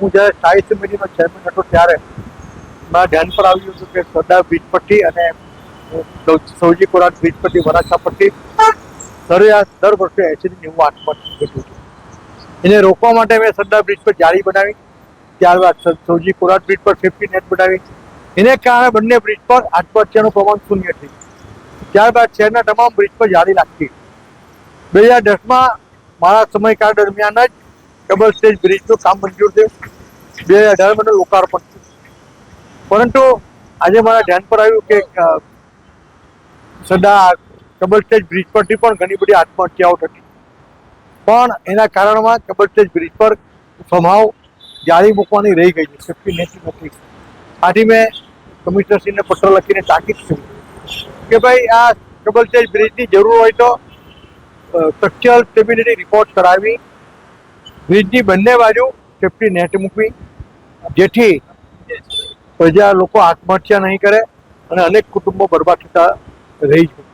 હું જ્યારે સ્થાયી સમિતિનો ચેરમેન હતો ત્યારે મારા ધ્યાન પર આવ્યું હતું કે સરદાર પરથી અને સૌજી કોરાટ પરથી વરાછા પરથી સરેરાશ દર વર્ષે એસીથી નેવું આત્મહત્યા હતું એને રોકવા માટે મેં સરદાર બ્રિજ પર જાળી બનાવી, ત્યારબાદ સૌજી કોરાટ બ્રિજ પર સેફ્ટી નેટ બનાવી. એને કારણે બંને બ્રિજ પર આત્મહત્યાનું પ્રમાણ શૂન્ય થયું. ત્યારબાદ શહેરના તમામ બ્રિજ પર જાળી લાગતી બે હજાર દસમાં મારા સમયકાળ દરમિયાન જ ડબલ સ્ટેજ બ્રિજનું કામ મંજૂર થયું બે હજાર અઢારમાં લોકાર્પણ પરંતુ આજે મારા ધ્યાન પર આવ્યું કે સદા ડબલ સ્ટેજ બ્રિજ પરથી પણ ઘણી બધી આત્મહત્યાઓ થતી. પણ એના કારણમાં ડબલ સ્ટેજ બ્રિજ પર સ્વભાવ જાળી મૂકવાની રહી ગઈ છે. સેફ્ટી નેટની નથી. આથી મેં કમિશનરશ્રીને પત્ર લખીને તાકીદ કરી. કે ભાઈ, આ ડબલ સ્ટેજ બ્રિજની જરૂર હોય તો સ્ટ્રક્ચરલ સ્ટેબિલિટી રિપોર્ટ કરાવી બ્રિજની બંને બાજુ સેફ્ટી નેટ મૂકવી, જેથી પ્રજા લોકો આત્મહત્યા નહીં કરે અને અનેક કુટુંબો બરબાદ થતા રહી જાય